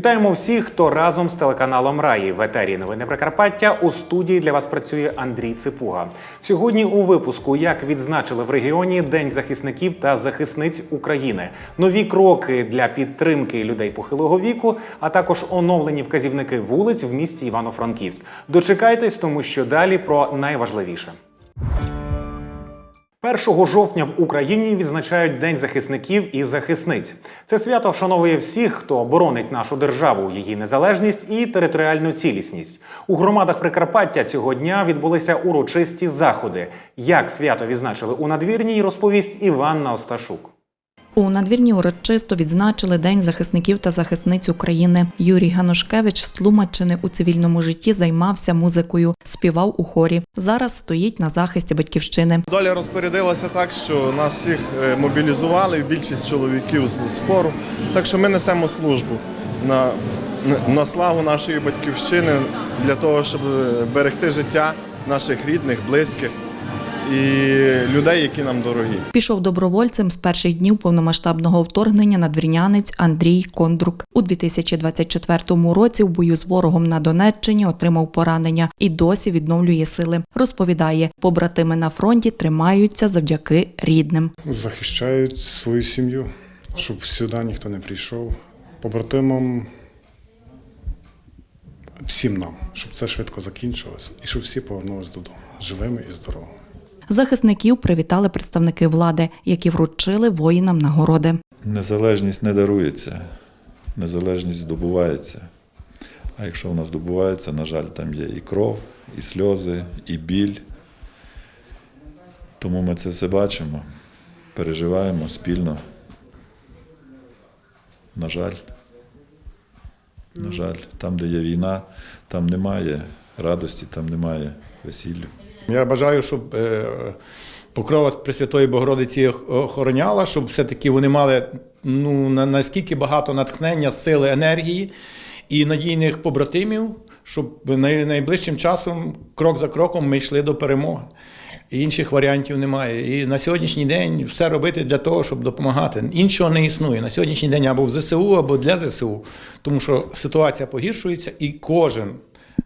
Вітаємо всіх, хто разом з телеканалом Раї в етері Новини Прикарпаття. У студії для вас працює Андрій Ципуга. Сьогодні у випуску як відзначили в регіоні День захисників та захисниць України, нові кроки для підтримки людей похилого віку, а також оновлені вказівники вулиць в місті Івано-Франківськ. Дочекайтесь, тому що далі про найважливіше. 1 жовтня в Україні відзначають День захисників і захисниць. Це свято вшановує всіх, хто боронить нашу державу, її незалежність і територіальну цілісність. У громадах Прикарпаття цього дня відбулися урочисті заходи. Як свято відзначили у надвірній, розповість Іванна Осташук. У надвірні урочисто відзначили День захисників та захисниць України. Юрій Ганушкевич з Тлумаччини у цивільному житті займався музикою, співав у хорі. Зараз стоїть на захисті батьківщини. Доля розпорядилася так, що нас всіх е, мобілізували, більшість чоловіків з, хору. Так що ми несемо службу на, на славу нашої батьківщини для того, щоб е, берегти життя наших рідних, близьких і людей, які нам дорогі. Пішов добровольцем з перших днів повномасштабного вторгнення надвірнянець Андрій Кондрук. У 2024 році в бою з ворогом на Донеччині отримав поранення і досі відновлює сили. Розповідає, побратими на фронті тримаються завдяки рідним. захищають свою сім'ю, щоб сюди ніхто не прийшов. Побратимам всім нам, щоб це швидко закінчилося і щоб всі повернулися додому живими і здоровими. Захисників привітали представники влади, які вручили воїнам нагороди. Незалежність не дарується, незалежність здобувається. А якщо вона здобувається, на жаль, там є і кров, і сльози, і біль. Тому ми це все бачимо, переживаємо спільно. На жаль, на жаль, там, де є війна, там немає радості, там немає весілля. Я бажаю, щоб е, покрова Пресвятої Богородиці охороняла, щоб все-таки вони мали ну, наскільки багато натхнення, сили, енергії і надійних побратимів, щоб найближчим часом, крок за кроком, ми йшли до перемоги. Інших варіантів немає. І на сьогоднішній день все робити для того, щоб допомагати. Іншого не існує. На сьогоднішній день або в ЗСУ, або для ЗСУ. Тому що ситуація погіршується, і кожен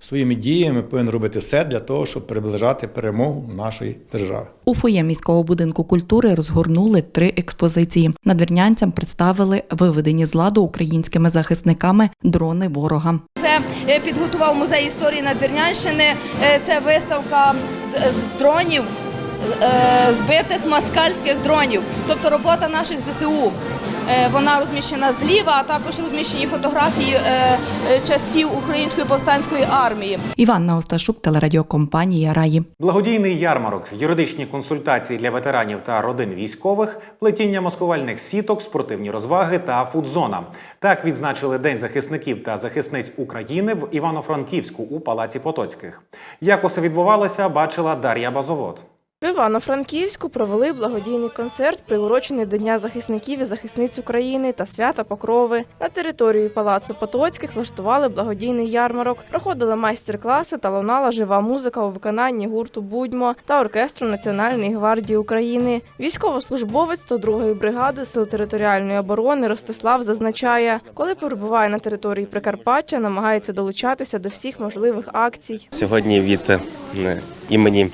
своїми діями повинен робити все для того, щоб приближати перемогу нашої держави. У фоє міського будинку культури розгорнули три експозиції. Надвірнянцям представили виведені з ладу українськими захисниками дрони ворога. Це е, підготував музей історії Надвірнянщини. Е, Це виставка з дронів, е, збитих москальських дронів, тобто робота наших ЗСУ. Е, Вона розміщена зліва, а також розміщені фотографії е, е, часів Української повстанської армії. Іванна Осташук, телерадіокомпанія Раї. Благодійний ярмарок, юридичні консультації для ветеранів та родин військових, плетіння маскувальних сіток, спортивні розваги та фудзона. Так відзначили День захисників та захисниць України в Івано-Франківську у Палаці Потоцьких. Як усе відбувалося, бачила Дар'я Базовод. В Івано-Франківську провели благодійний концерт, приурочений до Дня захисників і захисниць України та свята Покрови. На території Палацу Потоцьких влаштували благодійний ярмарок. Проходили майстер-класи та лунала жива музика у виконанні гурту Будьмо та оркестру Національної гвардії України. Військовослужбовець 102-ї бригади сил територіальної оборони Ростислав зазначає, коли перебуває на території Прикарпаття, намагається долучатися до всіх можливих акцій. Сьогодні від е, імені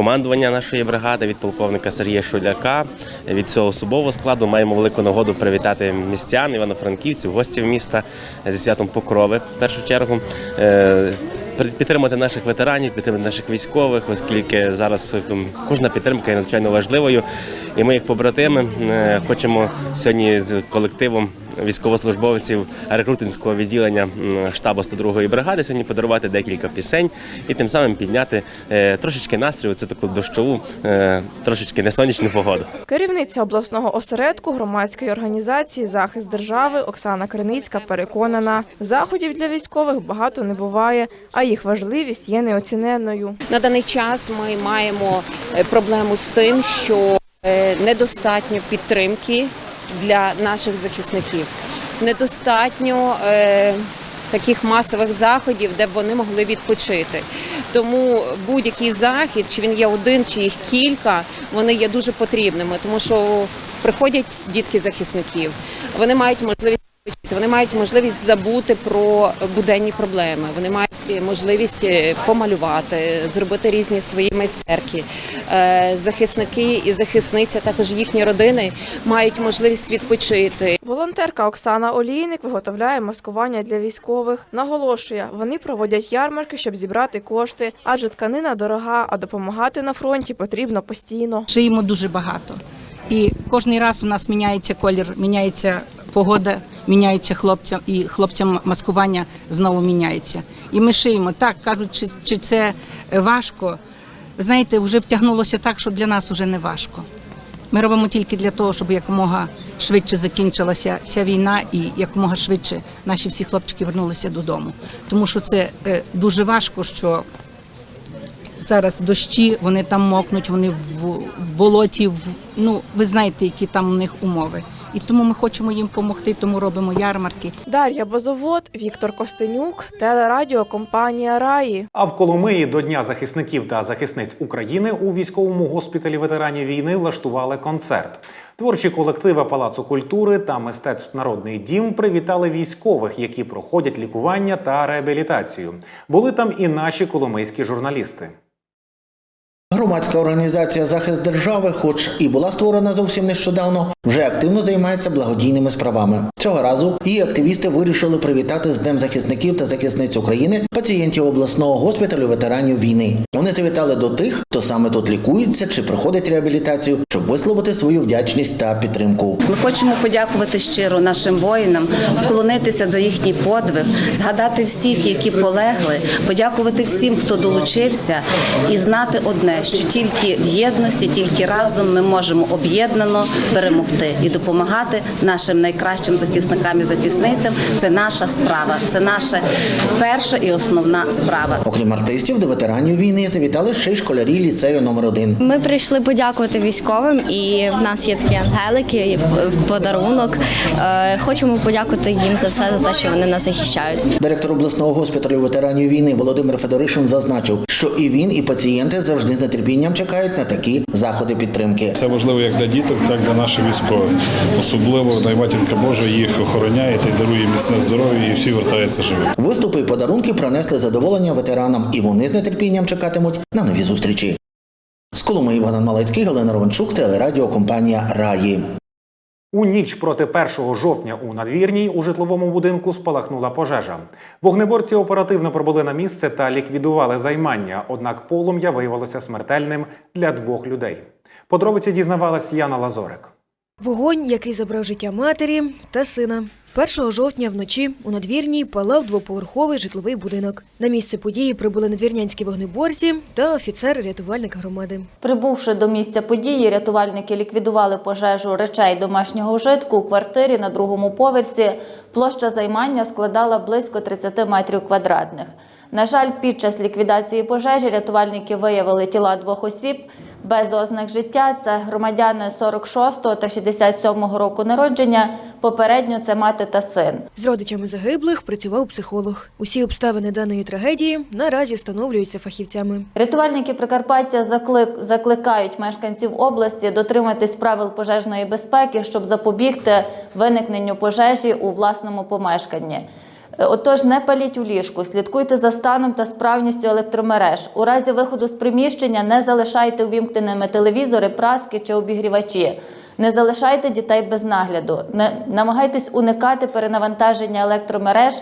командування нашої бригади, від полковника Сергія Шуляка, від цього особового складу маємо велику нагоду привітати містян, івано-франківців, гостів міста зі святом Покрови в першу чергу. Е, Підтримати наших ветеранів, підтримати наших військових, оскільки зараз кожна підтримка є надзвичайно важливою. І ми, як побратими, е, хочемо сьогодні з колективом військовослужбовців рекрутинського відділення штабу 102-ї бригади сьогодні подарувати декілька пісень і тим самим підняти е, трошечки настрій, це таку дощову, е, трошечки несонячну погоду. Керівниця обласного осередку громадської організації Захист держави Оксана Криницька переконана, заходів для військових багато не буває, а їх важливість є неоціненною. На даний час ми маємо проблему з тим, що недостатньо підтримки для наших захисників, недостатньо е, таких масових заходів, де б вони могли відпочити. Тому будь-який захід, чи він є один, чи їх кілька, вони є дуже потрібними, тому що приходять дітки захисників, вони мають можливість Вони мають можливість забути про буденні проблеми. Вони мають можливість е, помалювати, зробити різні свої майстерки. Е, Захисники і захисниця, також їхні родини мають можливість відпочити. Волонтерка Оксана Олійник виготовляє маскування для військових. Наголошує, вони проводять ярмарки, щоб зібрати кошти, адже тканина дорога, а допомагати на фронті потрібно постійно. Шиємо дуже багато. І кожен раз у нас міняється колір, міняється погода, міняється хлопцям, і хлопцям маскування знову міняється. І ми шиємо. Так кажуть, чи, чи це важко. Ви знаєте, вже втягнулося так, що для нас вже не важко. Ми робимо тільки для того, щоб якомога швидше закінчилася ця війна і якомога швидше наші всі хлопчики вернулися додому. Тому що це е, дуже важко, що зараз дощі, вони там мокнуть, вони в, в болоті. В, ну ви знаєте, які там у них умови. І тому ми хочемо їм допомогти, тому робимо ярмарки. Дар'я Базовод, Віктор Костенюк, телерадіокомпанія Раї. А в Коломиї до Дня захисників та захисниць України у військовому госпіталі ветеранів війни влаштували концерт. Творчі колективи Палацу культури та мистецтв Народний дім привітали військових, які проходять лікування та реабілітацію. Були там і наші коломийські журналісти. Громадська організація Захист держави, хоч і була створена зовсім нещодавно, вже активно займається благодійними справами. Цього разу її активісти вирішили привітати з Днем захисників та захисниць України пацієнтів обласного госпіталю ветеранів війни. Вони завітали до тих, хто саме тут лікується чи проходить реабілітацію, щоб висловити свою вдячність та підтримку. Ми хочемо подякувати щиро нашим воїнам, вклонитися до їхній подвиг, згадати всіх, які полегли, подякувати всім, хто долучився, і знати одне, що тільки в єдності, тільки разом ми можемо об'єднано перемогти і допомагати нашим найкращим захисникам і захисницям. Це наша справа, це наша перша і основна справа. Окрім артистів, до ветеранів війни завітали ще й школярі ліцею номер 1 Ми прийшли подякувати військовим, і в нас є такі ангелики і в- подарунок. Е, Хочемо подякувати їм за все за те, що вони нас захищають. Директор обласного госпіталю ветеранів війни Володимир Федоришин зазначив, що і він, і пацієнти завжди з нетерпінням чекають на такі заходи підтримки. Це важливо як для діток, так і для наших військових. Особливо Найматінка Божа їх охороняє та й дарує міцне здоров'я, і всі вертаються живі. Виступи і подарунки принесли задоволення ветеранам, і вони з нетерпінням чекатимуть на нові зустрічі. З Коломи Івана Малецький, Галина Ровенчук, телерадіокомпанія Раї. У ніч проти 1 жовтня у надвірній у житловому будинку спалахнула пожежа. Вогнеборці оперативно пробули на місце та ліквідували займання, однак полум'я виявилося смертельним для двох людей. Подробиці дізнавалась Яна Лазорик. Вогонь, який забрав життя матері та сина. 1 жовтня вночі у надвірній палав двоповерховий житловий будинок. На місце події прибули надвірнянські вогнеборці та офіцер-рятувальник громади. Прибувши до місця події, рятувальники ліквідували пожежу речей домашнього вжитку у квартирі на другому поверсі. Площа займання складала близько 30 метрів квадратних. На жаль, під час ліквідації пожежі рятувальники виявили тіла двох осіб без ознак життя. Це громадяни 46 та 67 року народження. Попередньо це мати та син. З родичами загиблих працював психолог. Усі обставини даної трагедії наразі встановлюються фахівцями. Рятувальники Прикарпаття заклик, закликають мешканців області дотриматись правил пожежної безпеки, щоб запобігти виникненню пожежі у власному помешканні. Отож, не паліть у ліжку, слідкуйте за станом та справністю електромереж. У разі виходу з приміщення не залишайте увімкненими телевізори, праски чи обігрівачі. Не залишайте дітей без нагляду. Не намагайтесь уникати перенавантаження електромереж.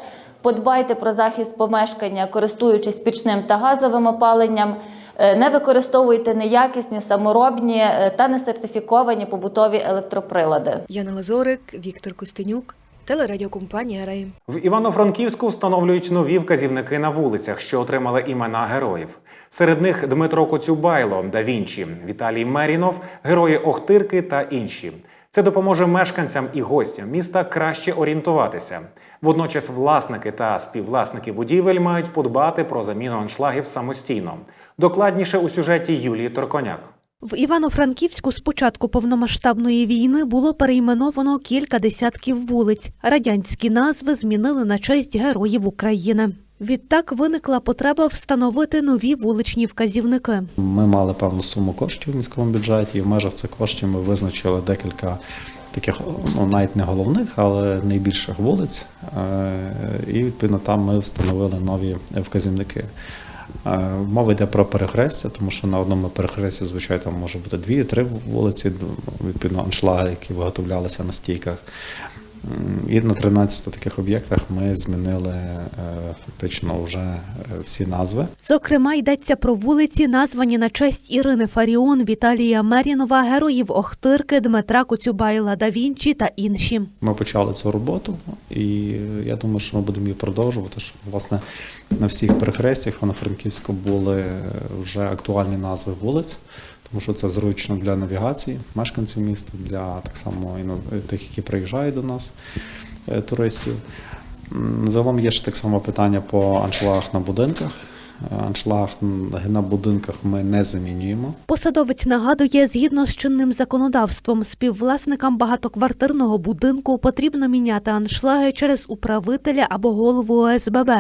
Подбайте про захист помешкання, користуючись пічним та газовим опаленням. Е, Не використовуйте неякісні, саморобні е, та несертифіковані побутові електроприлади. Яна Лазорик, Віктор Костенюк, телерадіокомпанія Раї. В Івано-Франківську встановлюють нові вказівники на вулицях, що отримали імена героїв. Серед них Дмитро Коцюбайло, Да Вінчі, Віталій Мерінов, герої Охтирки та інші. Це допоможе мешканцям і гостям міста краще орієнтуватися. Водночас власники та співвласники будівель мають подбати про заміну аншлагів самостійно. Докладніше у сюжеті Юлії Торконяк. В Івано-Франківську з початку повномасштабної війни було перейменовано кілька десятків вулиць. Радянські назви змінили на честь героїв України. Відтак виникла потреба встановити нові вуличні вказівники. Ми мали певну суму коштів в міському бюджеті, і в межах цих коштів ми визначили декілька таких ну, навіть не головних, але найбільших вулиць. Е, І відповідно там ми встановили нові вказівники. Е, Мова йде про перехрестя, тому що на одному перехресті, звичайно, там може бути дві-три вулиці, відповідно, аншлаги, які виготовлялися на стійках. І на 13 таких об'єктах ми змінили е, фактично вже е, всі назви. Зокрема, йдеться про вулиці, названі на честь Ірини Фаріон, Віталія Мерінова, героїв Охтирки, Дмитра Коцюбайла да Вінчі та інші. Ми почали цю роботу, і я думаю, що ми будемо її продовжувати. Що власне на всіх перехрестях Івано-Франківську були вже актуальні назви вулиць, тому що це зручно для навігації мешканців міста, для так само і тих, які приїжджають до нас, е, туристів. Загалом є ще так само питання по аншлагах на будинках. Е, Аншлаг на будинках ми не замінюємо. Посадовець нагадує, згідно з чинним законодавством, співвласникам багатоквартирного будинку потрібно міняти аншлаги через управителя або голову ОСББ.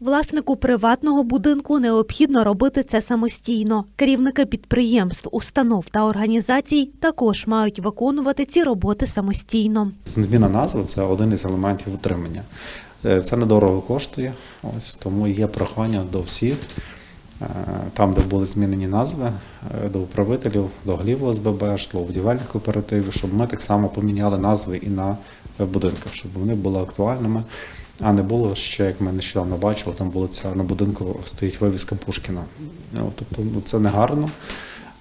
Власнику приватного будинку необхідно робити це самостійно. Керівники підприємств, установ та організацій також мають виконувати ці роботи самостійно. Зміна назви це один із елементів утримання. Е, Це недорого коштує, ось тому є прохання до всіх, е, там, де були змінені назви, е, до управителів, до голів ОСББ, житлово-будівельних кооперативів, щоб ми так само поміняли назви і на будинках, щоб вони були актуальними, а не було ще, як ми нещодавно бачили, там вулиця на будинку стоїть вивіска Пушкіна. Ну, Тобто ну, це не гарно.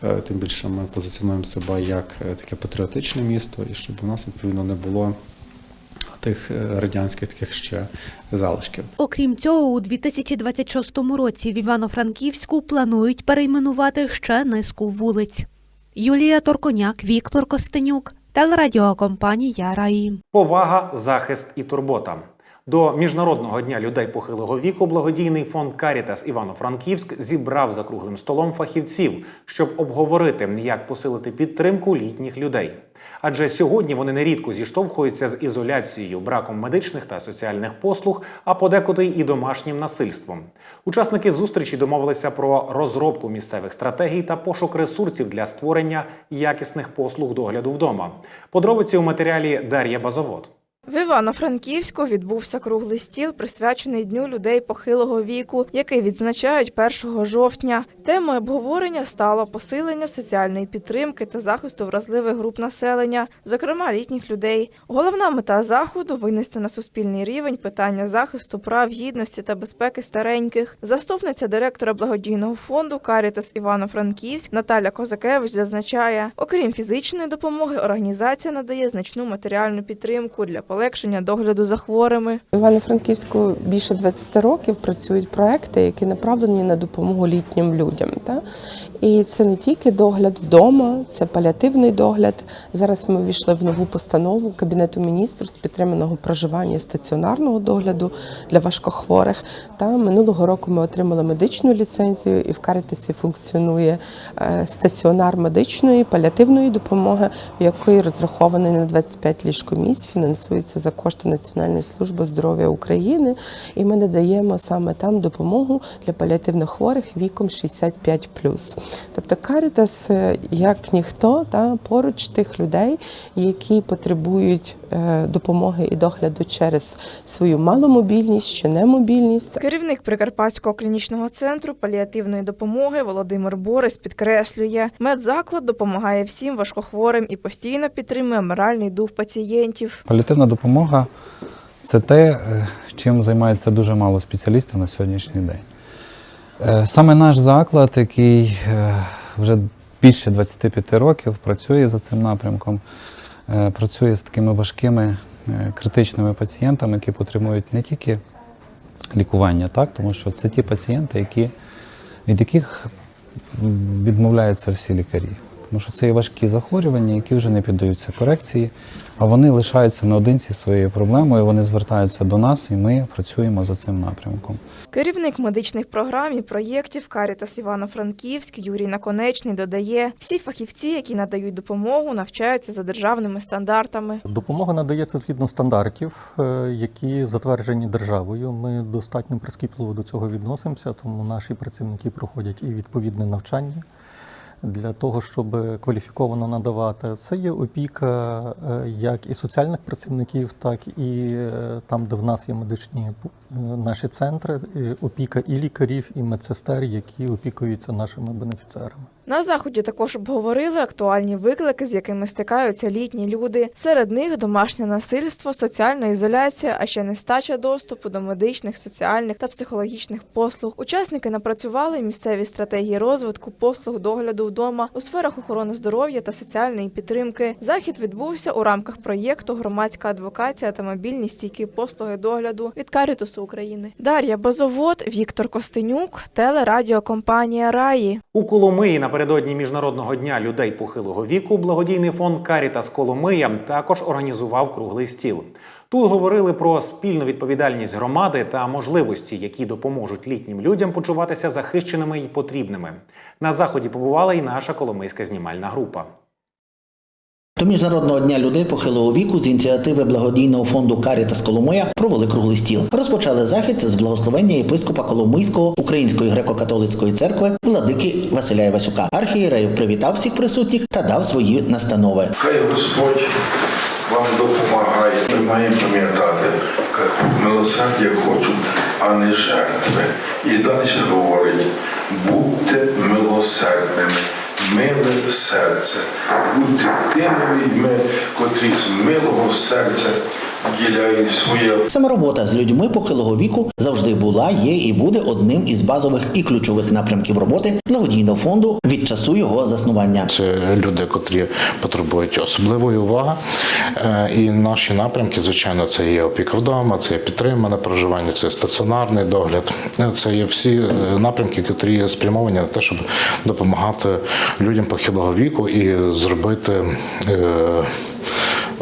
Е, Тим більше ми позиціонуємо себе як е, таке патріотичне місто, і щоб у нас відповідно не було тих е, радянських таких ще залишків. Окрім цього, у 2026 році в Івано-Франківську планують перейменувати ще низку вулиць. Юлія Торконяк, Віктор Костенюк, телерадіокомпанія Раї. Повага, захист і турбота. До міжнародного дня людей похилого віку благодійний фонд Карітас Івано-Франківськ зібрав за круглим столом фахівців, щоб обговорити, як посилити підтримку літніх людей. Адже сьогодні вони нерідко зіштовхуються з ізоляцією, браком медичних та соціальних послуг, а подекуди і домашнім насильством. Учасники зустрічі домовилися про розробку місцевих стратегій та пошук ресурсів для створення якісних послуг догляду вдома. Подробиці у матеріалі Дар'я Базовод. В Івано-Франківську відбувся круглий стіл, присвячений Дню людей похилого віку, який відзначають 1 жовтня. Темою обговорення стало посилення соціальної підтримки та захисту вразливих груп населення, зокрема літніх людей. Головна мета заходу винести на суспільний рівень питання захисту прав, гідності та безпеки стареньких. Заступниця директора благодійного фонду Карітас Івано-Франківськ Наталя Козакевич зазначає, окрім фізичної допомоги, організація надає значну матеріальну підтримку для полегшення догляду за хворими. Івано-Франківську більше 20 років працюють проекти, які направлені на допомогу літнім людям. Та? І це не тільки догляд вдома, це паліативний догляд. Зараз ми ввійшли в нову постанову Кабінету міністрів з підтриманого проживання стаціонарного догляду для важкохворих. Та минулого року ми отримали медичну ліцензію, і в Карітасі функціонує е, стаціонар медичної паліативної допомоги, якої розрахований на 25 ліжкомісць, фінансується за кошти Національної служби здоров'я України. І ми надаємо саме там допомогу для паліативних хворих віком 65+. Тобто Карітас, е, як ніхто, та поруч тих людей, які потребують е, допомоги і догляду через свою маломобільність чи немобільність. Керівник Прикарпатського клінічного центру паліативної допомоги Володимир Борис підкреслює, медзаклад допомагає всім важкохворим і постійно підтримує моральний дух пацієнтів. Паліативна допомога це те, е, чим займається дуже мало спеціалістів на сьогоднішній день. Е, Саме наш заклад, який е, вже більше 25 років працює за цим напрямком, е, працює з такими важкими критичними пацієнтами, які потребують не тільки лікування, так, тому що це ті пацієнти, які, від яких відмовляються всі лікарі. Тому що це є важкі захворювання, які вже не піддаються корекції, а вони лишаються наодинці своєю проблемою, вони звертаються до нас і ми працюємо за цим напрямком. Керівник медичних програм і проєктів Карітас Івано-Франківськ Юрій Наконечний додає, всі фахівці, які надають допомогу, навчаються за державними стандартами. Допомога надається згідно стандартів, е, які затверджені державою. Ми достатньо прискіпливо до цього відносимося, тому наші працівники проходять і відповідне навчання для того, щоб кваліфіковано надавати. Це є опіка е, як і соціальних працівників, так і е, там, де в нас є медичні е, наші центри, опіка і лікарів, і медсестер, які опікуються нашими бенефіціарами. На заході також обговорили актуальні виклики, з якими стикаються літні люди. Серед них домашнє насильство, соціальна ізоляція, а ще нестача доступу до медичних, соціальних та психологічних послуг. Учасники напрацювали місцеві стратегії розвитку послуг догляду вдома у сферах охорони здоров'я та соціальної підтримки. Захід відбувся у рамках проєкту Громадська адвокація та мобільні стійкі послуги догляду від Карітусу України. Дар'я Базовод, Віктор Костенюк, телерадіокомпанія Раї. У Коломиї напередодні міжнародного дня людей похилого віку благодійний фонд Карітас Коломия також організував круглий стіл. Тут говорили про спільну відповідальність громади та можливості, які допоможуть літнім людям почуватися захищеними і потрібними. На заході побувала і наша коломийська знімальна група. До Міжнародного дня людей похилого віку з ініціативи благодійного фонду Карітас Коломия провели круглий стіл. Розпочали захід з благословення єпископа Коломийського Української греко-католицької церкви владики Василя Івасюка. Архієреїв привітав всіх присутніх та дав свої настанови. Хай Господь вам допомагає. Ми маємо пам'ятати, милосердя хочуть, а не жертви. І далі говорить, будьте милосердними, миле серце, будьте тими людьми, котрі з милого серця своє Саме робота з людьми похилого віку завжди була, є і буде одним із базових і ключових напрямків роботи благодійного фонду від часу його заснування. Це люди, котрі потребують особливої уваги. Е, І наші напрямки, звичайно, це є опіка вдома, це є підтримане проживання, це є стаціонарний догляд. Е, Це є всі е, напрямки, котрі є спрямовані на те, щоб допомагати людям похилого віку і зробити.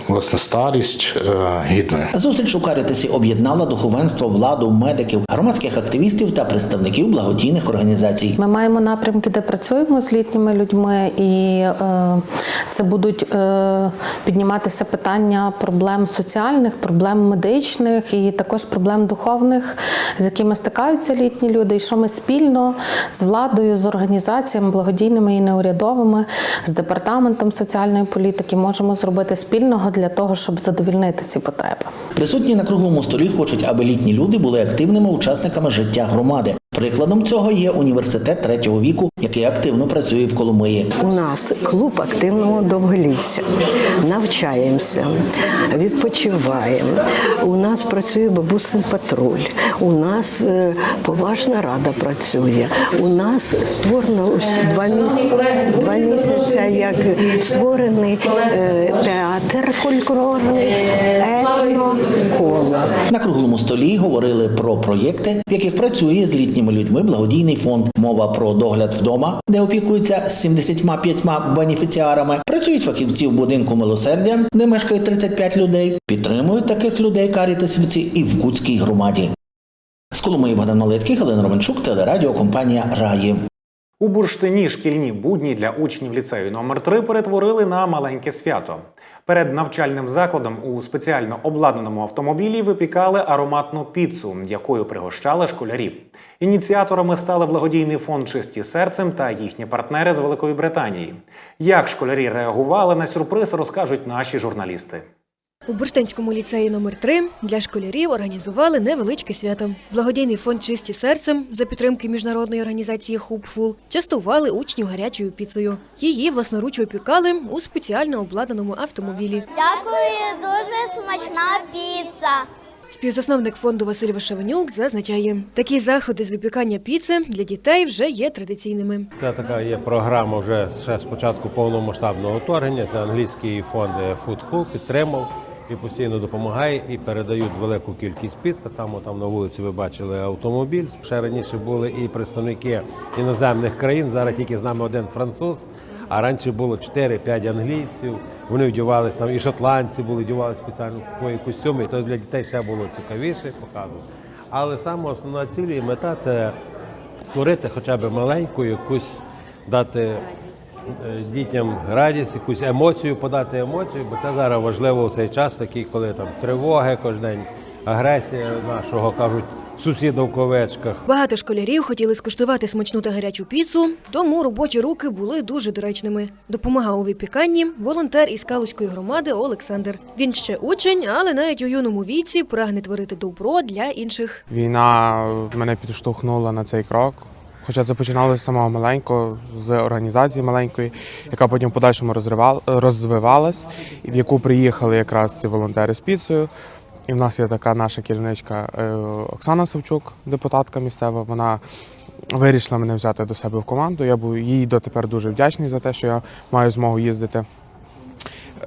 Власне, старість е, гідною. Зустріч у Карітасі об'єднала духовенство, владу, медиків, громадських активістів та представників благодійних організацій. Ми маємо напрямки, де працюємо з літніми людьми, і е, це будуть е, підніматися питання проблем соціальних, проблем медичних і також проблем духовних, з якими стикаються літні люди. І що ми спільно з владою, з організаціями благодійними і неурядовими, з департаментом соціальної політики можемо зробити спільного для того, щоб задовільнити ці потреби. Присутні на круглому столі хочуть, аби літні люди були активними учасниками життя громади. Прикладом цього є університет третього віку, який активно працює в Коломиї. У нас клуб активного довголіття. Навчаємося, відпочиваємо. У нас працює бабусин патруль. У нас е, поважна рада працює. У нас створено ось два місяці, два місяці як створений е, театр фольклорний, етно коло. На круглому столі говорили про проєкти, в яких працює з літніми людьми благодійний фонд. Мова про догляд вдома, де опікуються з 75 бенефіціарами. Працюють фахівці в будинку милосердя, де мешкає 35 людей. Підтримують таких людей карітасівці і в Кутській громаді. З Коломиї Богдан Малецький, Галина Романчук, телерадіокомпанія Раї. У бурштині шкільні будні для учнів ліцею номер 3 перетворили на маленьке свято. Перед навчальним закладом у спеціально обладнаному автомобілі випікали ароматну піцу, якою пригощали школярів. Ініціаторами стали благодійний фонд Чисті серцем та їхні партнери з Великої Британії. Як школярі реагували на сюрприз, розкажуть наші журналісти. У Бурштинському ліцеї номер 3 для школярів організували невеличке свято. Благодійний фонд Чисті серцем за підтримки міжнародної організації Hopeful частували учнів гарячою піцею. Її власноруч опікали у спеціально обладнаному автомобілі. Дякую, дуже смачна піца. Співзасновник фонду Василь Вишевенюк зазначає, такі заходи з випікання піци для дітей вже є традиційними. Це така є програма вже ще з початку повномасштабного вторгнення. Це англійський фонд Food Hub підтримав і постійно допомагає і передають велику кількість піц. Так само там на вулиці ви бачили автомобіль. Ще раніше були і представники іноземних країн. Зараз тільки з нами один француз. А раніше було 4-5 англійців. Вони вдівалися там, і шотландці були, вдівалися спеціально свої костюми. То для дітей ще було цікавіше показувати. Але саме основна ціль і мета це створити хоча б маленьку якусь дати дітям радість, якусь емоцію, подати емоцію, бо це зараз важливо в цей час, такий, коли там тривоги кожен день, агресія нашого кажуть, сусіда в ковечках. Багато школярів хотіли скуштувати смачну та гарячу піцу, тому робочі руки були дуже доречними. Допомагав у випіканні волонтер із Калузької громади Олександр. Він ще учень, але навіть у юному віці прагне творити добро для інших. Війна мене підштовхнула на цей крок. Хоча це починалося з самого маленького, з організації маленької, яка потім в подальшому розвивалась, в яку приїхали якраз ці волонтери з піцею. І в нас є така наша керівничка е, Оксана Савчук, депутатка місцева. Вона вирішила мене взяти до себе в команду. Я був їй дотепер дуже вдячний за те, що я маю змогу їздити,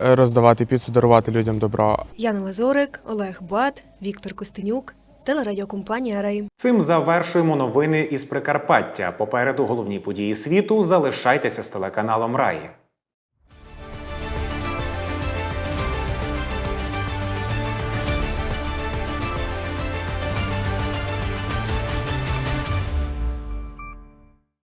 е, роздавати піцу, дарувати людям добро. Яна Лазорик, Олег Бат, Віктор Костенюк, телерадіокомпанія Рей. Цим завершуємо новини із Прикарпаття. Попереду головні події світу. Залишайтеся з телеканалом Раї.